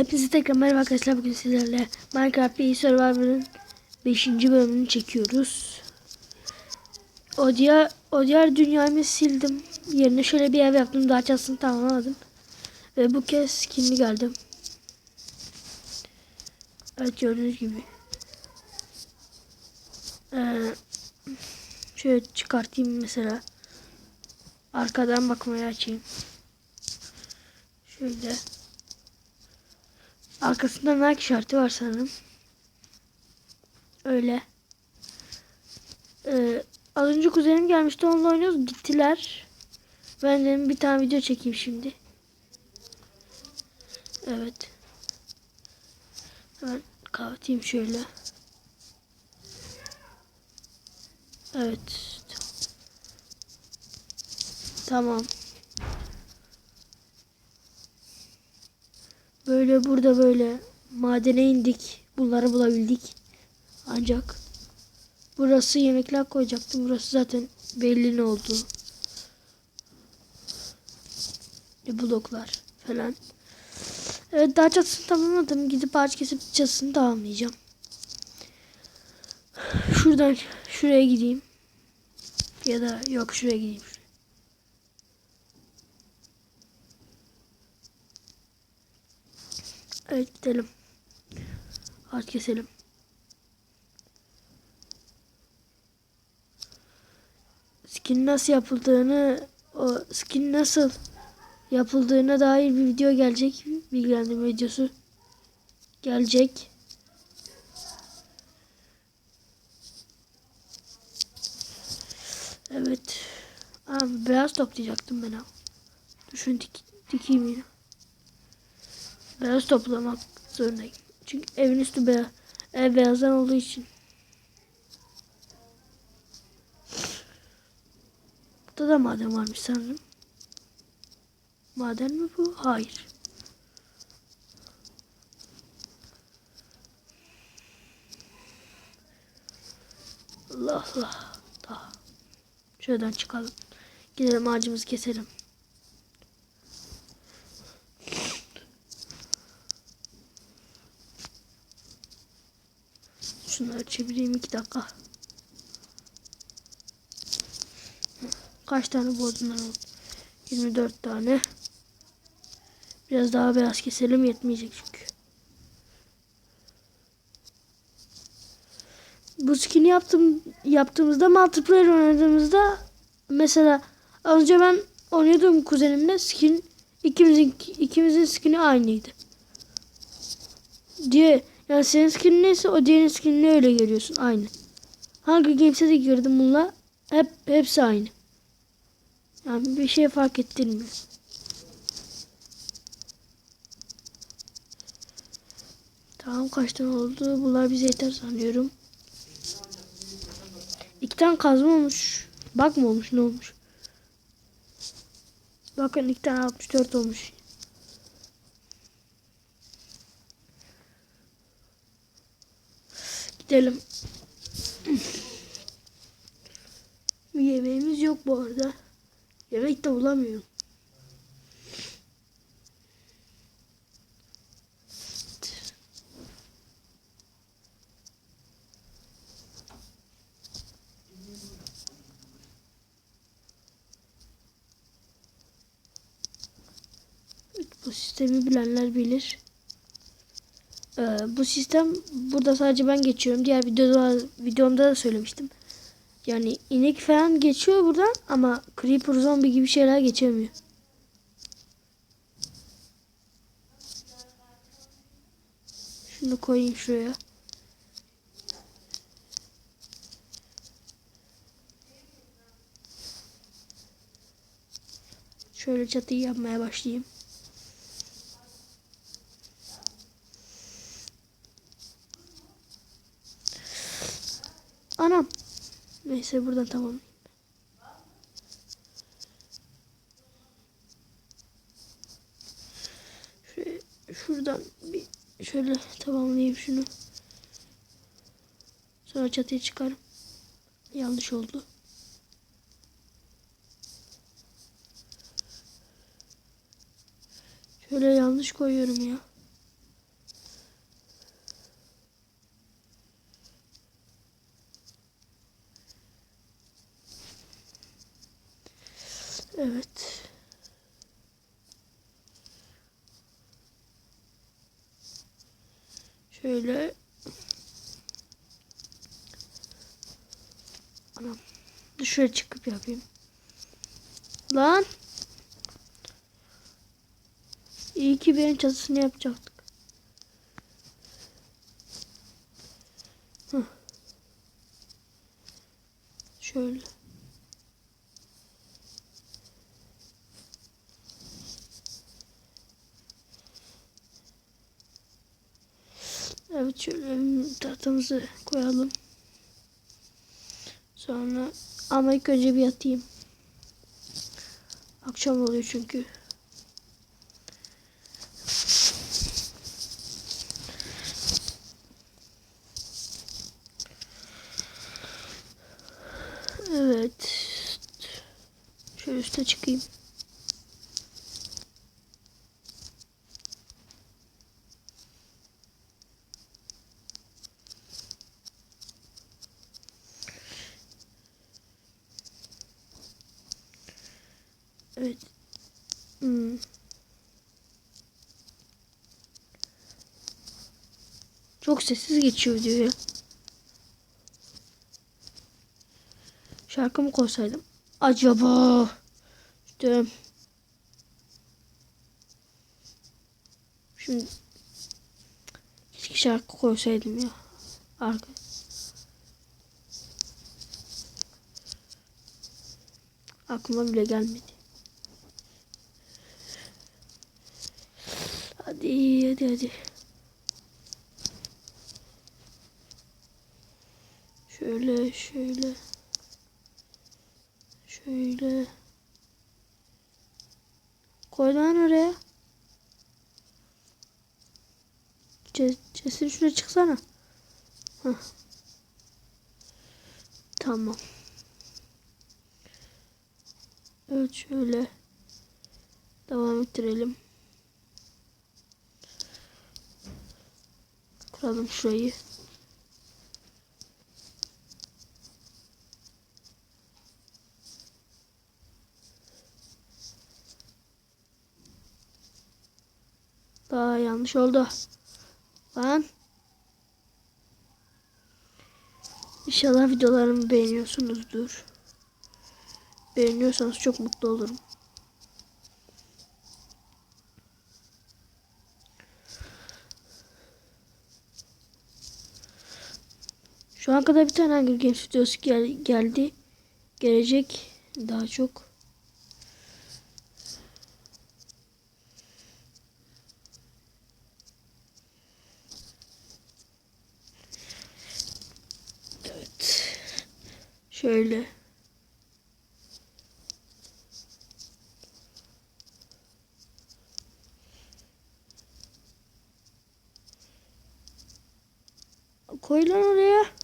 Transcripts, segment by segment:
Hepinize tekrar merhaba arkadaşlar. Bugün sizlerle Minecraft bir Survivor'ın 5. bölümünü çekiyoruz. O diğer, o diğer dünyamı sildim. Yerine şöyle bir ev yaptım. Daha çatısını tamamladım. Ve bu kez skinli geldim. Evet gördüğünüz gibi. Ee, şöyle çıkartayım mesela. Arkadan bakmayı açayım. Şöyle. Arkasında Nike işareti var sanırım. Öyle. Ee, az önce kuzenim gelmişti onunla oynuyoruz. Gittiler. Ben dedim bir tane video çekeyim şimdi. Evet. Hemen kapatayım şöyle. Evet. Tamam. Böyle burada böyle madene indik. Bunları bulabildik. Ancak burası yemekler koyacaktım. Burası zaten belli ne oldu. E, bloklar falan. Evet daha çatısını tamamladım. Gidip ağaç kesip çatısını tamamlayacağım. Şuradan şuraya gideyim. Ya da yok şuraya gideyim. Evet gidelim. Ağaç keselim. Skin nasıl yapıldığını, o skin nasıl yapıldığına dair bir video gelecek. Bilgilendirme videosu gelecek. Evet. Aa, beyaz toplayacaktım ben ama. Düşün dik, dikeyim yine. Beyaz toplamak zorundayım. Çünkü evin üstü beyaz. Ev beyazdan olduğu için. Burada da maden varmış sanırım. Maden mi bu? Hayır. Allah Allah. Daha. Şuradan çıkalım. Gidelim ağacımızı keselim. Şunları çevireyim iki dakika. Kaç tane bu odunlar oldu? 24 tane. Biraz daha beyaz keselim yetmeyecek çünkü. Bu skin'i yaptım yaptığımızda multiplayer oynadığımızda mesela az önce ben oynuyordum kuzenimle skin ikimizin ikimizin skin'i aynıydı. Diye yani senin skin neyse o diğerinin skinine öyle görüyorsun aynı. Hangi games'e de girdim bununla hep hepsi aynı. Yani bir şey fark ettirmiyor. Tamam kaç tane oldu? Bunlar bize yeter sanıyorum. İki tane kazma olmuş. Bak mı olmuş ne olmuş? Bakın iki tane 64 olmuş. Gidelim. Yemeğimiz yok bu arada. Yemek de bulamıyorum. Bu sistemi bilenler bilir. Ee, bu sistem burada sadece ben geçiyorum. Diğer videoda videomda da söylemiştim. Yani inek falan geçiyor buradan ama creeper zombi gibi şeyler geçemiyor. Şunu koyayım şuraya. Şöyle çatıyı yapmaya başlayayım. Anam. Neyse buradan tamam. Şuradan bir şöyle tamamlayayım şunu. Sonra çatıya çıkarım. Yanlış oldu. Şöyle yanlış koyuyorum ya. Evet. Şöyle. Anam. Dışarı çıkıp yapayım. Lan. İyi ki benim çatısını yapacaktık. Şöyle. Evet şöyle tahtamızı koyalım. Sonra ama ilk önce bir yatayım. Akşam oluyor çünkü. Evet. Şöyle üste çıkayım. Evet. Hmm. Çok sessiz geçiyor diyor ya. Şarkı mı koysaydım? Acaba. İşte. Şimdi. Keşke şarkı koysaydım ya. Arka. Aklıma bile gelmedi. Hadi hadi. Şöyle şöyle. Şöyle. Koy lan oraya. Ce Cesur şuraya çıksana. Heh. Tamam. Evet şöyle. Devam ettirelim. Kıralım şurayı. Daha yanlış oldu. Lan. İnşallah videolarımı beğeniyorsunuzdur. Beğeniyorsanız çok mutlu olurum. Kadar bir tane Hunger Games videosu gel geldi. Gelecek daha çok. Evet. Şöyle. Koy lan oraya.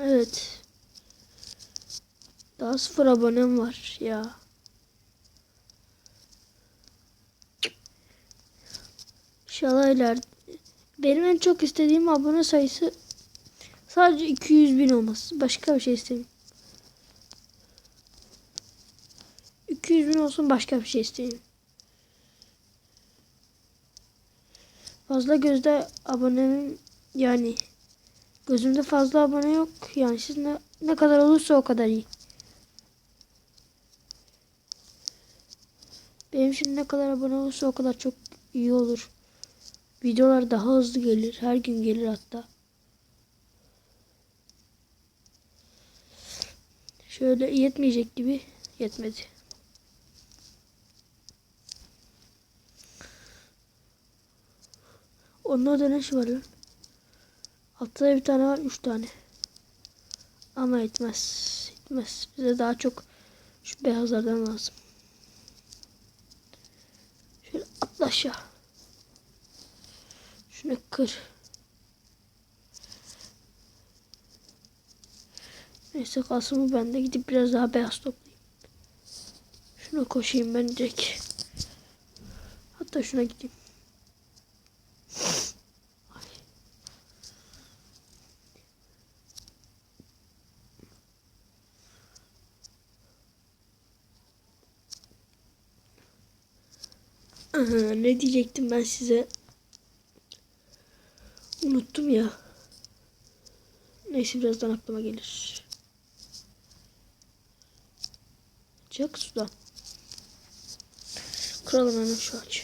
Evet. Daha sıfır abonem var ya. İnşallah ileride. Benim en çok istediğim abone sayısı sadece 200 bin olması. Başka bir şey istemiyorum. 200 bin olsun başka bir şey istemiyorum. Fazla gözde abonem yani gözümde fazla abone yok. Yani siz ne, ne kadar olursa o kadar iyi. Benim için ne kadar abone olursa o kadar çok iyi olur. Videolar daha hızlı gelir. Her gün gelir hatta. Şöyle yetmeyecek gibi yetmedi. Onun orada ne işi var lan? Altta bir tane var, üç tane. Ama yetmez. Yetmez. Bize daha çok şu beyazlardan lazım. Şöyle atla aşağı. Şunu kır. Neyse kalsın bu ben de gidip biraz daha beyaz toplayayım. Şuna koşayım ben direkt. Hatta şuna gideyim. Ne diyecektim ben size? Unuttum ya. Neyse birazdan aklıma gelir. Çık sudan. Kıralım hemen şu ağacı.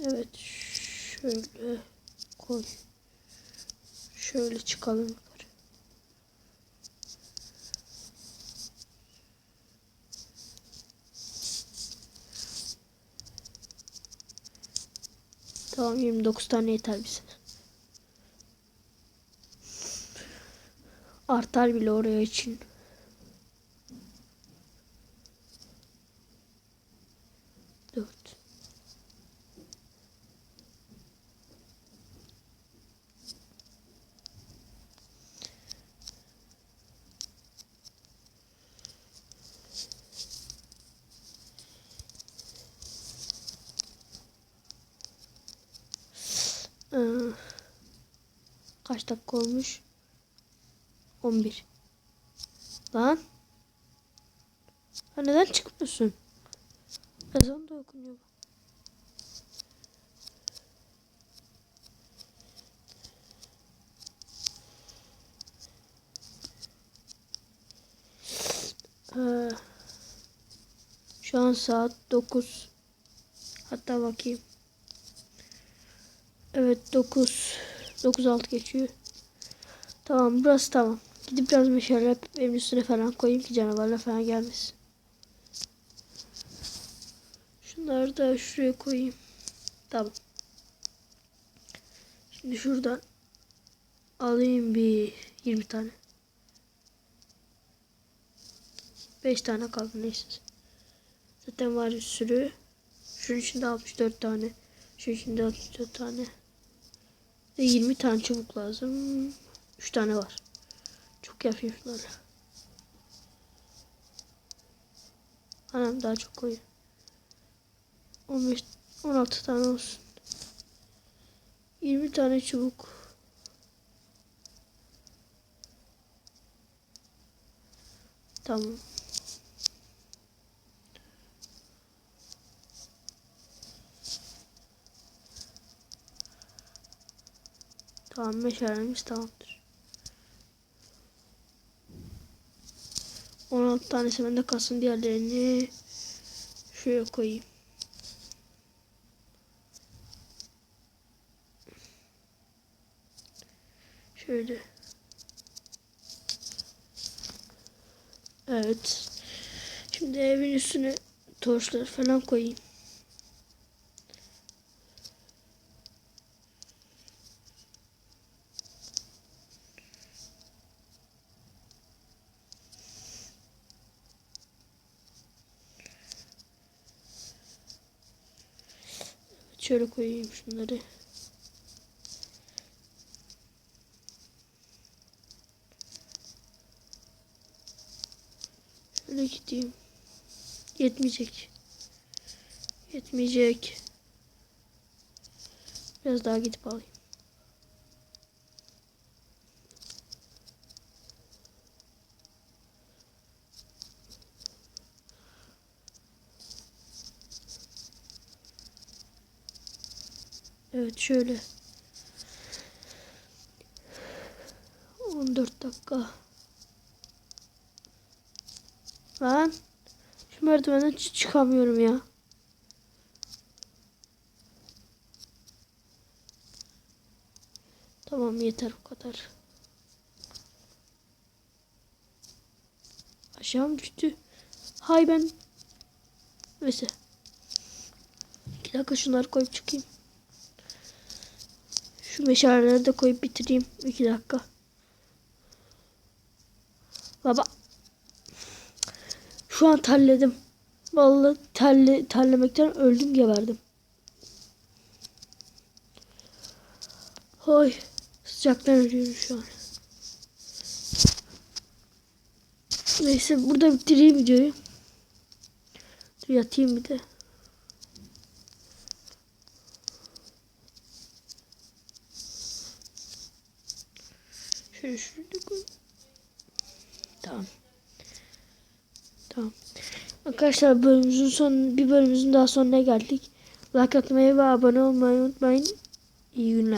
Evet. Şöyle koy. Şöyle çıkalım Tamam 29 tane yeter bize. Artar bile oraya için. Dört. Ee, kaç dakika olmuş? 11. Lan. Ha neden çıkmıyorsun? Ezan da okunuyor. Şu an saat 9. Hatta bakayım. Evet 9. 9.6 geçiyor. Tamam burası tamam. Gidip biraz meşale evin üstüne falan koyayım ki canavarlar falan gelmesin. Şunları da şuraya koyayım. Tamam. Şimdi şuradan alayım bir 20 tane. 5 tane kaldı neyse. Zaten var bir sürü. Şunun içinde 64 tane. Şunun içinde 64 tane. Ve 20 tane çubuk lazım. 3 tane var. Çok yapayım şunları. Anam daha çok koyuyor. 15 16 tane olsun. 20 tane çubuk. Tamam. Tamam meşalemiz tamamdır. 16 tanesi bende kalsın diğerlerini şuraya koyayım. Şöyle. Evet. Şimdi evin üstüne torçlar falan koyayım. Şöyle koyayım şunları. Şöyle gideyim. Yetmeyecek. Yetmeyecek. Biraz daha gidip alayım. Evet şöyle. 14 dakika. Lan. Şu merdivenden çıkamıyorum ya. Tamam yeter o kadar. Aşağı mı düştü? Hay ben. Neyse. İki dakika şunları koyup çıkayım. Şu meşaleleri de koyup bitireyim. İki dakika. Baba. Şu an terledim. Vallahi terle, terlemekten öldüm geberdim. Oy. Sıcaktan ölüyorum şu an. Neyse burada bitireyim videoyu. Dur yatayım bir de. Koy. Tamam. Tamam. Arkadaşlar bölümümüzün son bir bölümümüzün daha sonuna geldik. Like atmayı ve abone olmayı unutmayın. İyi günler.